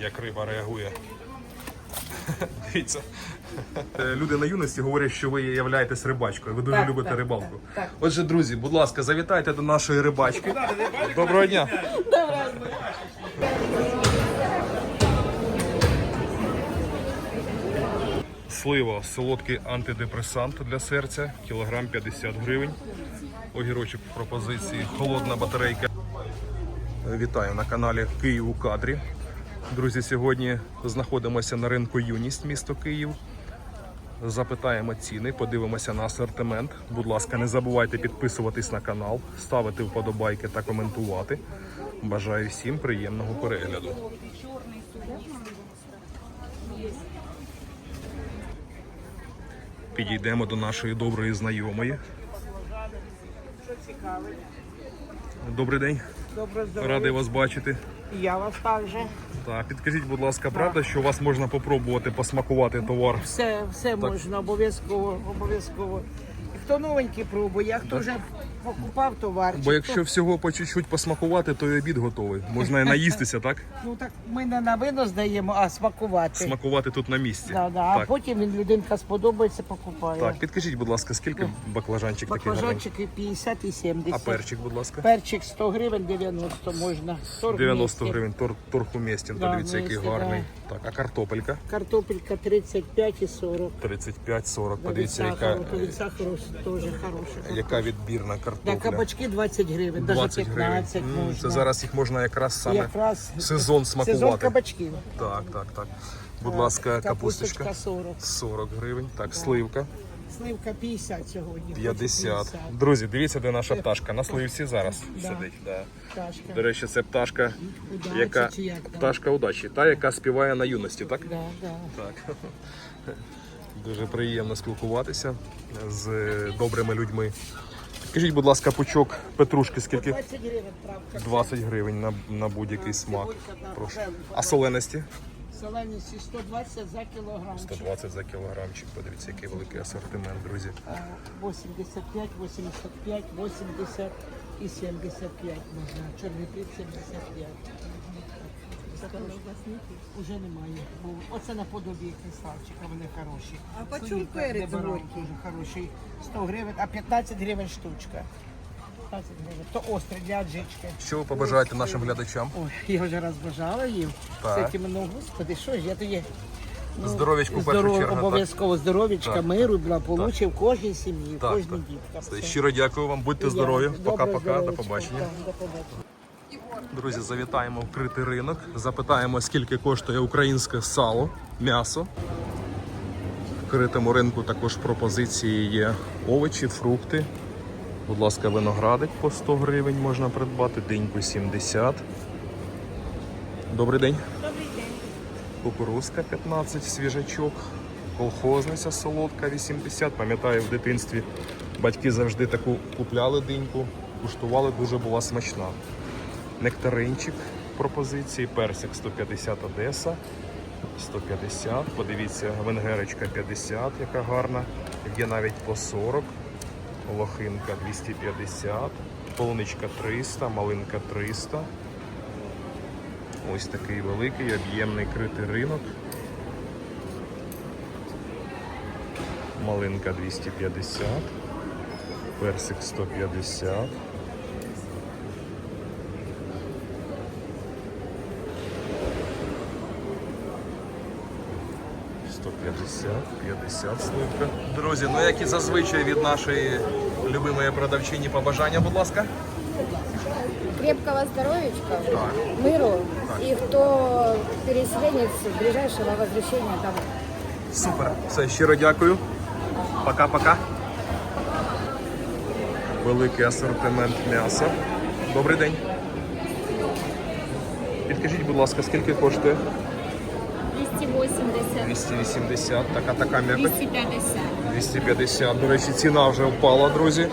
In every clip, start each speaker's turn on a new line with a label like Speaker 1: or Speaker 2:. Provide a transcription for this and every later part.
Speaker 1: як риба реагує. Дивіться. Е, Люди на юності говорять, що ви являєтесь рибачкою. Ви дуже
Speaker 2: Так,
Speaker 1: любите
Speaker 2: так,
Speaker 1: рибалку.
Speaker 2: так, так.
Speaker 1: Отже, друзі, будь ласка, завітайте до нашої рибачки. Доброго дня. Слива, солодкий антидепресант для серця, кілограм 50 гривень. Огірочок в пропозиції, холодна батарейка. Вітаю на каналі Київ у кадрі. Друзі, сьогодні знаходимося на ринку Юність, місто Київ. Запитаємо ціни, подивимося на асортимент. Будь ласка, не забувайте підписуватись на канал, ставити вподобайки та коментувати. Бажаю всім приємного перегляду. Підійдемо до нашої доброї знайомої. Добрий день,
Speaker 2: Добре здоров'я.
Speaker 1: радий вас бачити.
Speaker 2: Я вас також.
Speaker 1: Так, підкажіть, будь ласка, правда, що у вас можна попробувати посмакувати товар?
Speaker 2: Все, все можна, обов'язково, обов'язково. Хто новенький пробує, а хто вже покупав товар.
Speaker 1: Бо
Speaker 2: чи
Speaker 1: якщо
Speaker 2: хто-
Speaker 1: всього по чуть-чуть посмакувати, то і обід готовий. Можна і наїстися, так?
Speaker 2: Ну так ми не на вино здаємо, а смакувати.
Speaker 1: Смакувати тут на місці.
Speaker 2: Да, да. А
Speaker 1: Так,
Speaker 2: потім він людинка сподобається, покупає.
Speaker 1: так, підкажіть, будь ласка, скільки баклажанчик такий гарний?
Speaker 2: Баклажанчики 50 і 70.
Speaker 1: А перчик, будь ласка?
Speaker 2: Перчик 100 гривень, 90 можна. 40
Speaker 1: 90
Speaker 2: вместе.
Speaker 1: гривень, тор, торг уместен,
Speaker 2: Да,
Speaker 1: подивіться, який
Speaker 2: вместе,
Speaker 1: гарний. Так, а картопелька?
Speaker 2: Картопелька 35 і 40.
Speaker 1: 35-40,
Speaker 2: Да,
Speaker 1: подивіться, яка,
Speaker 2: від сахару теж хороша.
Speaker 1: яка відбірна
Speaker 2: Да, кабачки 20 гривень, навіть
Speaker 1: 20 гривень.
Speaker 2: 15
Speaker 1: М,
Speaker 2: можна.
Speaker 1: Це зараз їх можна якраз саме
Speaker 2: Якраз
Speaker 1: сезон смакувати.
Speaker 2: Сезон кабачків.
Speaker 1: Так, так, так. Будь ласка, капусточка.
Speaker 2: Капусточка 40.
Speaker 1: 40 гривень. Так, сливка
Speaker 2: Сливка 50 сьогодні.
Speaker 1: 50. Друзі, дивіться, де наша пташка. На сливці зараз
Speaker 2: Да.
Speaker 1: сидить. Да.
Speaker 2: Пташка.
Speaker 1: До речі, це пташка,
Speaker 2: Удачі
Speaker 1: яка
Speaker 2: чи як там?
Speaker 1: пташка удачі, та яка співає на юності, так?
Speaker 2: Да, да.
Speaker 1: Так. Дуже приємно спілкуватися з добрими людьми. Скажіть, будь ласка, пучок петрушки скільки?
Speaker 2: 20 гривень правка.
Speaker 1: 20 гривень на, на будь-який смак. Прошу. А соленості?
Speaker 2: Соленісті 120 за кілограм.
Speaker 1: 120 за кілограмчик. Подивіться, який великий асортимент, друзі.
Speaker 2: 85, 85, 80 і 75 можна. Чорний хліб 75. Уже немає. Бо Оце наподобі кристалчика, вони хороші.
Speaker 3: А по чому перець горький?
Speaker 2: Дуже хороший. 100 гривень, а 15 гривень штучка. 15 гривень. То острий для аджички.
Speaker 1: Що ви побажаєте нашим глядачам?
Speaker 2: Ой, я вже раз бажала їм.
Speaker 1: Так.
Speaker 2: З цим, ну, господи, що ж, я тоді... Ну,
Speaker 1: Здоров'ячку в першу
Speaker 2: здоров-
Speaker 1: чергу, так?
Speaker 2: Обов'язково здоров'ячка,
Speaker 1: Так,
Speaker 2: миру, благополуччя в кожній сім'ї, в
Speaker 1: Так,
Speaker 2: кожній
Speaker 1: так.
Speaker 2: дітка.
Speaker 1: Все, Щиро дякую вам, будьте здорові.
Speaker 2: Доброго
Speaker 1: Пока-пока, до
Speaker 2: здоров'ячка.
Speaker 1: побачення.
Speaker 2: Так, До побачення.
Speaker 1: Друзі, завітаємо в критий ринок, запитаємо, скільки коштує українське сало, м'ясо. В критому ринку також пропозиції є овочі, фрукти. Будь ласка, виноградик по 100 гривень можна придбати, диньку 70. Добрий день. Кукурузка 15, свіжачок, колхозниця солодка 80. Пам'ятаю, в дитинстві батьки завжди таку купляли диньку, куштували, дуже була смачна. Нектаринчик пропозиції, персик 150 Одеса, 150. Подивіться, венгерочка 50, яка гарна. Є навіть по 40. Лохинка 250, полуничка 300, малинка 300. Ось такий великий об'ємний критий ринок. Малинка 250, персик 150. Сто п'ятдесят, п'ятдесят сливка. Друзі, ну як і зазвичай від нашої любимої продавчині побажання, будь ласка.
Speaker 4: крепкого здоровечка, миру и кто переселенец ближайшего возвращения домой.
Speaker 1: Супер. Все, щиро дякую. Пока-пока. Великий асортимент м'яса. Добрий день. Підкажіть, будь ласка, скільки коштує?
Speaker 5: 280,
Speaker 1: 280, така така м'яка.
Speaker 5: 250.
Speaker 1: 250. До речі, ціна вже впала, друзі.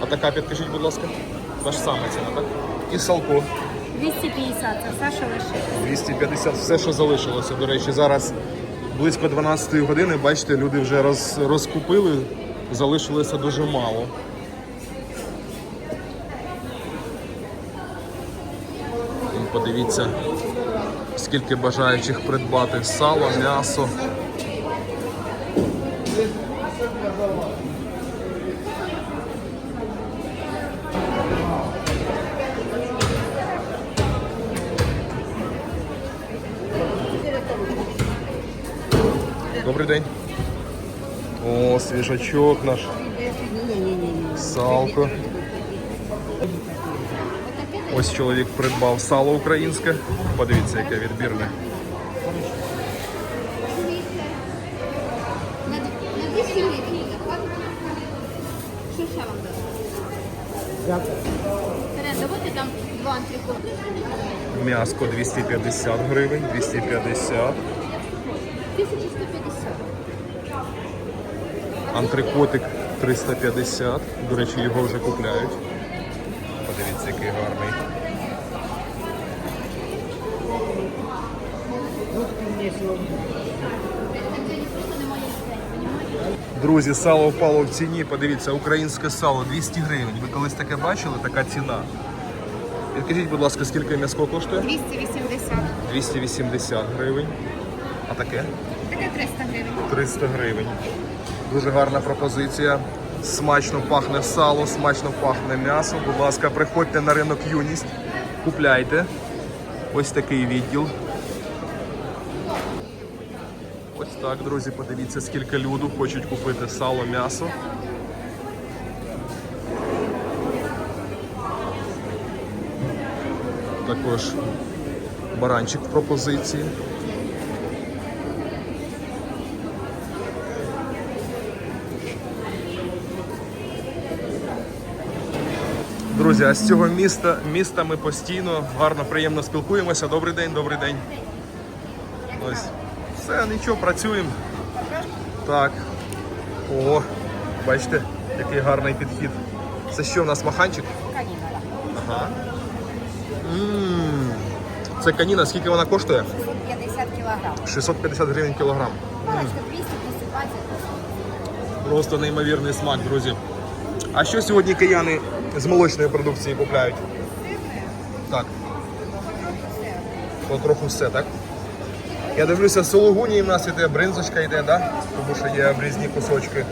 Speaker 1: А така, підкажіть, будь ласка. Та ж сама ціна, так? І салко.
Speaker 5: 250, це все, що лишилось.
Speaker 1: 250, все, що залишилося. До речі, зараз близько 12 години, бачите, люди вже роз, розкупили, залишилося дуже мало. І Подивіться, скільки бажаючих придбати сало, м'ясо. Добрий день. О, свіжачок наш. Салко. Ось чоловік придбав сало українське. Подивіться, яке відбірне.
Speaker 3: На, на 200 гривень. Що ще вам дати? Терен, давайте там два антрикоти.
Speaker 1: М'яско 250 гривень, 250.
Speaker 3: 1150.
Speaker 1: Антрикотик 350. До речі, його вже купляють. Подивіться, який гарний. Друзі, сало впало в ціні. Подивіться, українське сало 200 гривень. Ви колись таке бачили? Така ціна. Підкажіть, будь ласка, скільки м'яско коштує?
Speaker 3: 280.
Speaker 1: 280 гривень. А таке?
Speaker 3: Таке 300 гривень.
Speaker 1: 300 гривень. Дуже гарна пропозиція. Смачно пахне сало, смачно пахне м'ясо. Будь ласка, приходьте на ринок юність, купляйте. Ось такий відділ. Ось так, друзі, подивіться, скільки люду хочуть купити сало, м'ясо. Також баранчик в пропозиції. Друзі, а з цього міста, міста ми постійно гарно, приємно спілкуємося. Добрий день, добрий день. Ось. Все, нічого, працюємо. Так. О, бачите, який гарний підхід. Це що в нас маханчик? Ага. М, Це каніна, скільки вона коштує?
Speaker 4: 50 килограмм.
Speaker 1: 650 гривень кілограм.
Speaker 4: Палочка 200-220.
Speaker 1: Просто неймовірний смак, друзі. А що сьогодні кияни з молочної продукції купляють? Так. Потроху все, так? Я дивлюся, сологуні в нас іде, бринзочка йде, да? тому що є обрізні кусочки.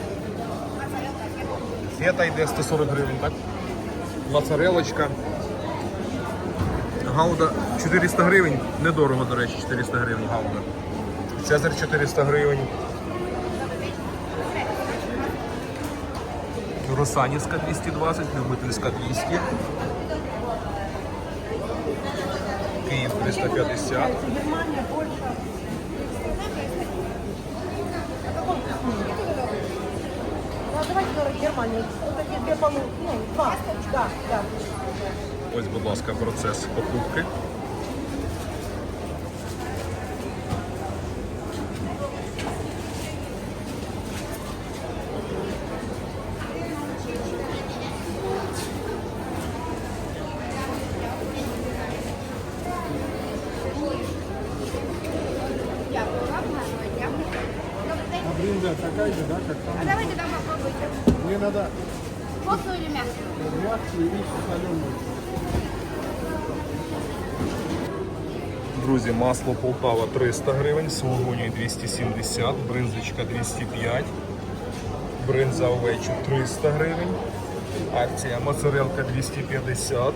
Speaker 1: Фета йде 140 гривень, так? Моцарелочка. Гауда 400 гривень. Недорого, до речі, 400 гривень гауда. Цезар 400 гривень. Русанівська 220, Любительська 200. Київ 350. Ось, будь ласка, процес покупки.
Speaker 6: Мягкую и соленую.
Speaker 1: Друзі, масло Полтава 300 гривень, сулугуні 270, бринзочка 205, бринза овечу 300 гривень, акція моцарелка 250,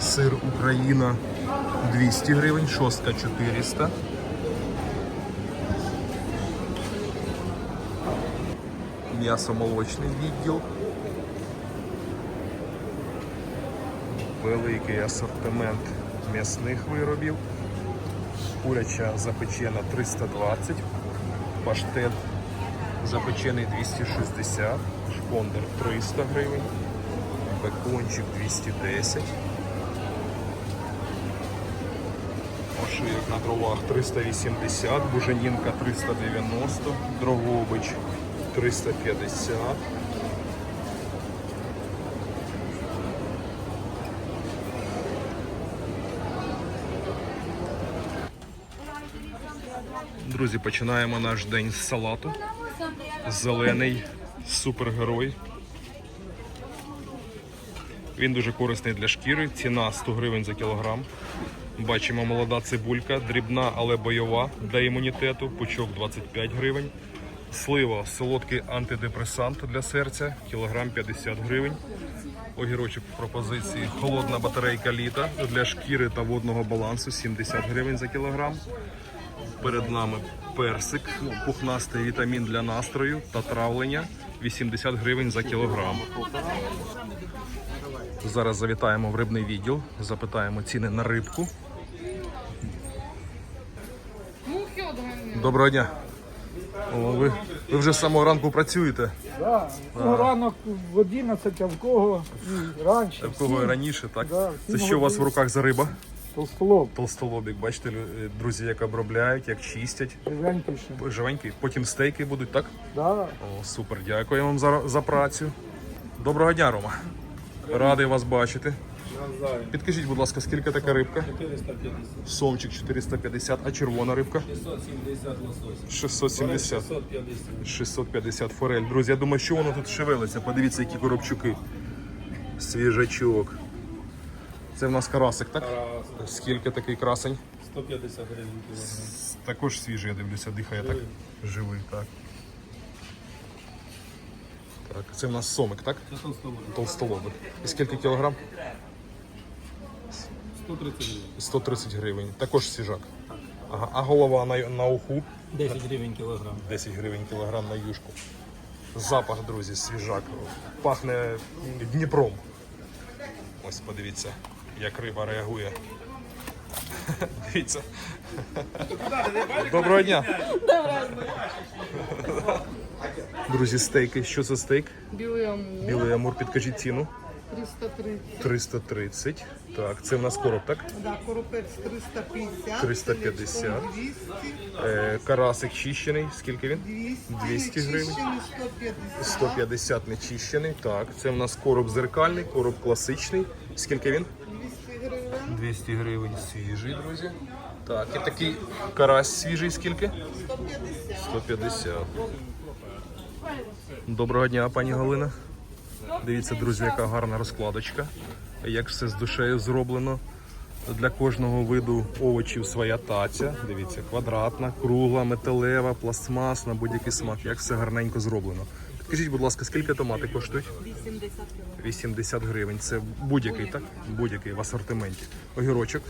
Speaker 1: сир Україна 200 гривень, шостка 400. М'ясо-молочний відділ. великий асортимент м'ясних виробів. Куряча запечена 320, паштет запечений 260, шпондер 300 гривень, бекончик 210, ошийок на дровах 380, буженінка 390, дрогобич 350. Друзі, починаємо наш день з салату. Зелений супергерой. Він дуже корисний для шкіри. Ціна 100 гривень за кілограм. Бачимо молода цибулька, дрібна, але бойова для імунітету. Пучок 25 гривень. Слива, солодкий антидепресант для серця, кілограм 50 гривень. Огірочок в пропозиції холодна батарейка літа для шкіри та водного балансу 70 гривень за кілограм. Перед нами персик, пухнастий вітамін для настрою та травлення 80 гривень за кілограм. Зараз завітаємо в рибний відділ, запитаємо ціни на рибку. Доброго дня. О, ви, ви вже з самого ранку працюєте,
Speaker 6: Да. Ну, ранок в 11, а в кого і раніше.
Speaker 1: в кого і раніше, так?
Speaker 6: Да,
Speaker 1: Це
Speaker 6: всім
Speaker 1: що у вас в руках за риба?
Speaker 6: Толстолоб,
Speaker 1: Толстолобік, бачите, лю- е, друзі, як обробляють, як чистять.
Speaker 6: живенькіше.
Speaker 1: Живенькі, потім стейки будуть, так?
Speaker 6: Да.
Speaker 1: О, супер, дякую вам за, за працю. Доброго дня, Рома. Радий вас бачити. Підкажіть, будь ласка, скільки така рибка? 450. Сомчик 450, а червона рибка? 670. 670. 650 форель. Друзі, я думаю, що воно тут шевелиться. Подивіться, які коробчуки. Свіжачок. Це в нас карасик, так? Скільки такий красень?
Speaker 7: 150 гривень кілограм.
Speaker 1: Також свіжий, я дивлюся, дихає так. Живий, так. Так, це в нас сомик, так?
Speaker 7: Це толстолоб.
Speaker 1: Толстолобик. І скільки кілограм?
Speaker 7: 130 гривень.
Speaker 1: 130 гривень. Також свіжак. Ага. А голова на, на уху
Speaker 7: 10 гривень кілограм.
Speaker 1: 10 гривень кілограм на юшку. Запах, друзі, свіжак. Пахне Дніпром. Ось подивіться, як риба реагує. Дивіться. Доброго дня. Друзі, стейки. Що це стейк?
Speaker 8: Білий амур,
Speaker 1: Білий амур, підкажіть ціну.
Speaker 8: 330.
Speaker 1: 330. Так, це в нас короб, так?
Speaker 8: Да, коропець 350.
Speaker 1: 350.
Speaker 8: 200,
Speaker 1: Е, карасик чищений. Скільки він?
Speaker 8: 200,
Speaker 1: 200 гривень.
Speaker 8: нечищений 150.
Speaker 1: 150 нечищений. Так, це в нас короб зеркальний, короб класичний. Скільки він?
Speaker 8: 200 гривень.
Speaker 1: 200 гривень свіжий, друзі. Так, і такий карась свіжий скільки?
Speaker 8: 150.
Speaker 1: 150. Доброго дня, пані Галина. Дивіться, друзі, яка гарна розкладочка. Як все з душею зроблено. Для кожного виду овочів своя таця. Дивіться, квадратна, кругла, металева, пластмасна, будь-який смак. Як все гарненько зроблено. Підкажіть, будь ласка, скільки томати коштують? 80 гривень. Це будь-який, так? Будь-який в асортименті. Огірочок.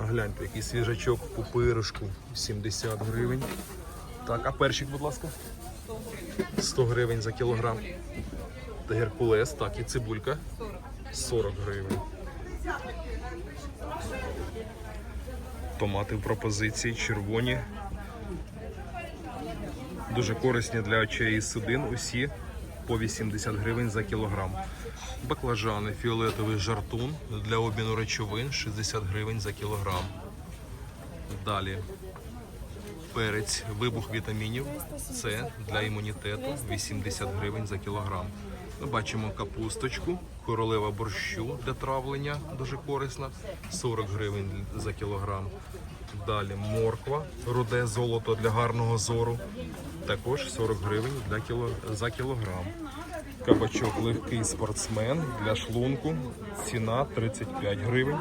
Speaker 1: Гляньте, який свіжачок, пупиришку. 70 гривень. Так, а перчик, будь ласка. 100 гривень за кілограм. Та геркулес, так, і цибулька. 40 гривень. Томати в пропозиції, червоні. Дуже корисні для очей і судин. Усі по 80 гривень за кілограм. Баклажани, фіолетовий жартун для обміну речовин 60 гривень за кілограм. Далі перець, вибух вітамінів. Це для імунітету 80 гривень за кілограм. Ми бачимо капусточку, королева борщу для травлення, дуже корисна, 40 гривень за кілограм. Далі морква, руде золото для гарного зору, також 40 гривень для кіло, за кілограм. Кабачок легкий спортсмен для шлунку, ціна 35 гривень.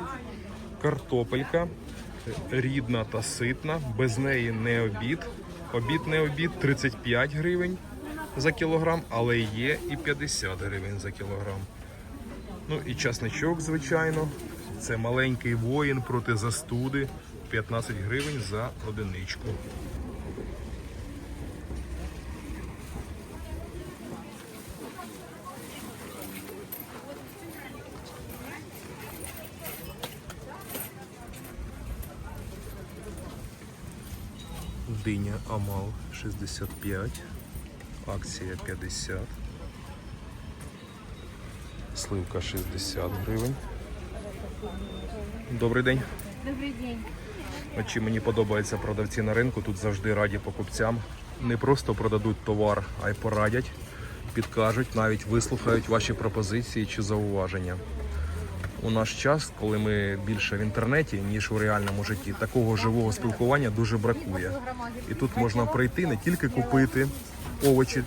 Speaker 1: Картопелька рідна та ситна, без неї не обід. Обід не обід 35 гривень за кілограм, але є і 50 гривень за кілограм. Ну і часничок, звичайно. Це маленький воїн проти застуди. 15 гривень за одиничку. Диня Амал 65, акція 50, сливка 60 гривень. Добрий день.
Speaker 5: Добрий день.
Speaker 1: Чим мені подобаються продавці на ринку, тут завжди раді покупцям. Не просто продадуть товар, а й порадять, підкажуть, навіть вислухають ваші пропозиції чи зауваження. У наш час, коли ми більше в інтернеті, ніж у реальному житті, такого живого спілкування дуже бракує. І тут можна прийти не тільки купити овочі,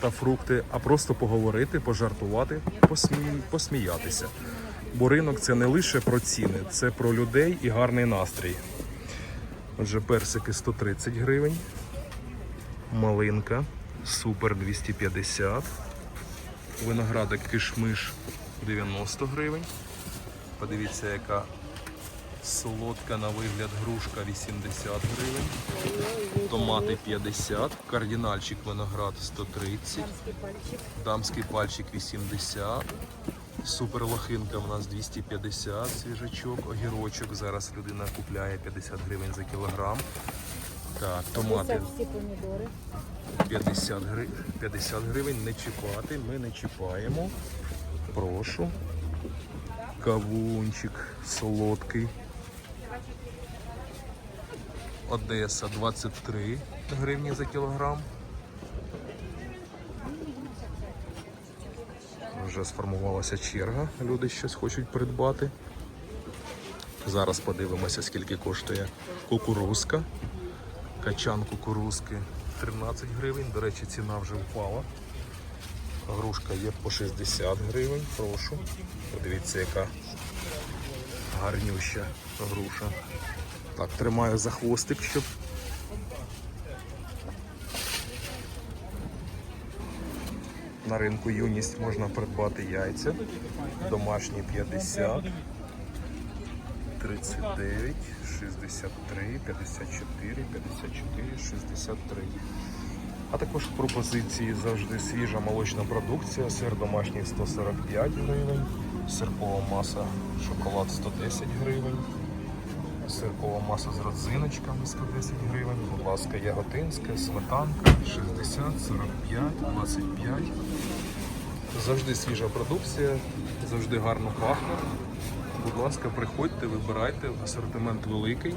Speaker 1: та фрукти, а просто поговорити, пожартувати, посмі... посміятися. Бо ринок це не лише про ціни, це про людей і гарний настрій. Отже, персики 130 гривень, малинка супер 250, виноградик кишмиш 90 гривень. Подивіться, яка солодка на вигляд грушка 80 гривень, томати 50, кардинальчик виноград 130, дамський пальчик 80. Супер лохинка у нас 250 свіжачок, огірочок. Зараз людина купляє 50 гривень за кілограм. Так, томати 50 гривень, 50 гривень не чіпати, ми не чіпаємо. Прошу. Кавунчик солодкий. Одеса 23 гривні за кілограм. Вже сформувалася черга, люди щось хочуть придбати. Зараз подивимося, скільки коштує кукурузка. Качан кукурузки 13 гривень. До речі, ціна вже впала. Грушка є по 60 гривень. Прошу. Подивіться, яка гарнюща груша. Так, тримаю за хвостик, щоб. На ринку юність можна придбати яйця. Домашні 50, 39, 63, 54, 54, 63. А також в пропозиції завжди свіжа молочна продукція, сир домашній 145 гривень, сиркова маса шоколад 110 гривень, сиркова маса з родзиночками 110 гривень, будь ласка, яготинська, сметанка 60, 45, 25. Завжди свіжа продукція, завжди гарно пахне. Будь ласка, приходьте, вибирайте, асортимент великий.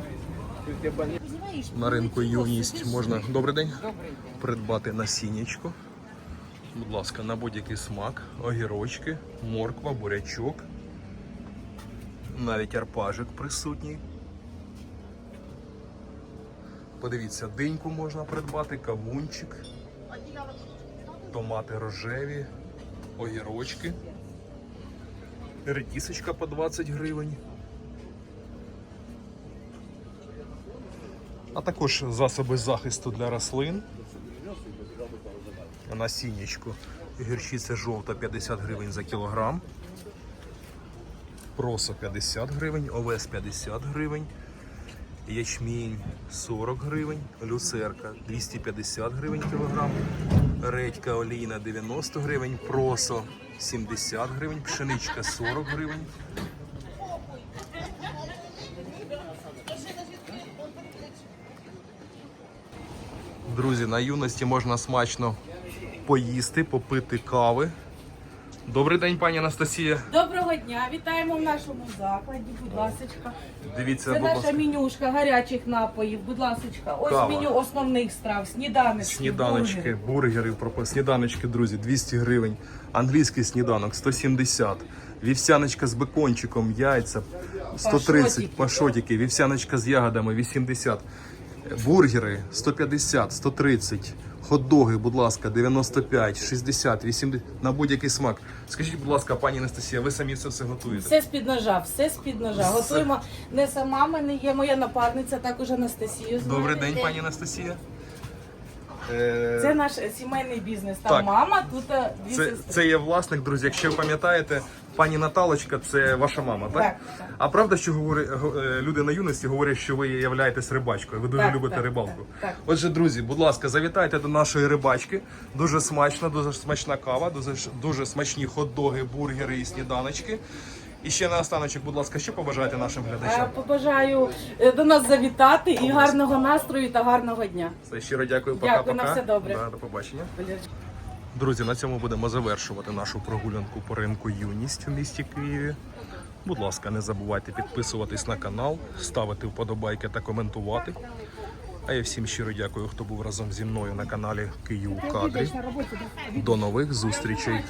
Speaker 1: На ринку юність можна добрий день придбати насіннячко. Будь ласка, на будь-який смак, огірочки, морква, бурячок. Навіть арпажик присутній. Подивіться, диньку можна придбати, кавунчик, томати рожеві, огірочки, редісочка по 20 гривень. а також засоби захисту для рослин. Насіннячко. Гірчиця жовта 50 гривень за кілограм. Просо 50 гривень, овес 50 гривень, ячмінь 40 гривень, люцерка 250 гривень кілограм, редька олійна 90 гривень, просо 70 гривень, пшеничка 40 гривень. Друзі, на юності можна смачно поїсти, попити кави. Добрий день, пані Анастасія.
Speaker 9: Доброго дня, вітаємо в нашому закладі. Будь ласочка.
Speaker 1: Дивіться,
Speaker 9: Це
Speaker 1: будь
Speaker 9: наша
Speaker 1: ласка,
Speaker 9: менюшка гарячих напоїв. Будь ласочка. Ось
Speaker 1: Кава.
Speaker 9: меню основних страв, сніданочки,
Speaker 1: сніданочки,
Speaker 9: бургери.
Speaker 1: бургери, пропо- сніданочки, друзі, 200 гривень. Англійський сніданок 170. Вівсяночка з бекончиком, яйця 130,
Speaker 9: Пашотики.
Speaker 1: пашотики, вівсяночка з ягодами 80. Бургери 150, 130. Хот-доги, будь ласка, 95, 60, 80, на будь-який смак. Скажіть, будь ласка, пані Анастасія, ви самі це все готуєте?
Speaker 9: Все з-під ножа, все з-під ножа. Готуємо не сама, мене є моя напарниця, також Анастасія.
Speaker 1: Добрий день, пані Анастасія. Е,
Speaker 9: Це наш сімейний бізнес. Там
Speaker 1: Так.
Speaker 9: мама, тут е, дві
Speaker 1: Це,
Speaker 9: сестри.
Speaker 1: це є власник, друзі. Якщо ви пам'ятаєте, пані Наталочка це ваша мама, так?
Speaker 9: Так, так.
Speaker 1: А правда, що говорять е, люди на юності говорять, що ви являєтесь рибачкою? Ви дуже
Speaker 9: Так,
Speaker 1: любите
Speaker 9: так,
Speaker 1: рибалку.
Speaker 9: так, так.
Speaker 1: Отже, друзі, будь ласка, завітайте до нашої рибачки. Дуже смачна, дуже смачна кава, дуже, дуже смачні хот-доги, бургери і сніданочки. І ще на останочок, будь ласка, що побажаєте нашим
Speaker 9: Е,
Speaker 1: глядачам?
Speaker 9: Побажаю е, до нас завітати і гарного настрою та гарного дня.
Speaker 1: Все, щиро дякую,
Speaker 9: Дякую,
Speaker 1: пока-пока.
Speaker 9: на все добре.
Speaker 1: Да, до побачення. Друзі, на цьому будемо завершувати нашу прогулянку по ринку юність у місті Києві. Будь ласка, не забувайте підписуватись на канал, ставити вподобайки та коментувати. А я всім щиро дякую, хто був разом зі мною на каналі Київ Кадрі. До нових зустрічей.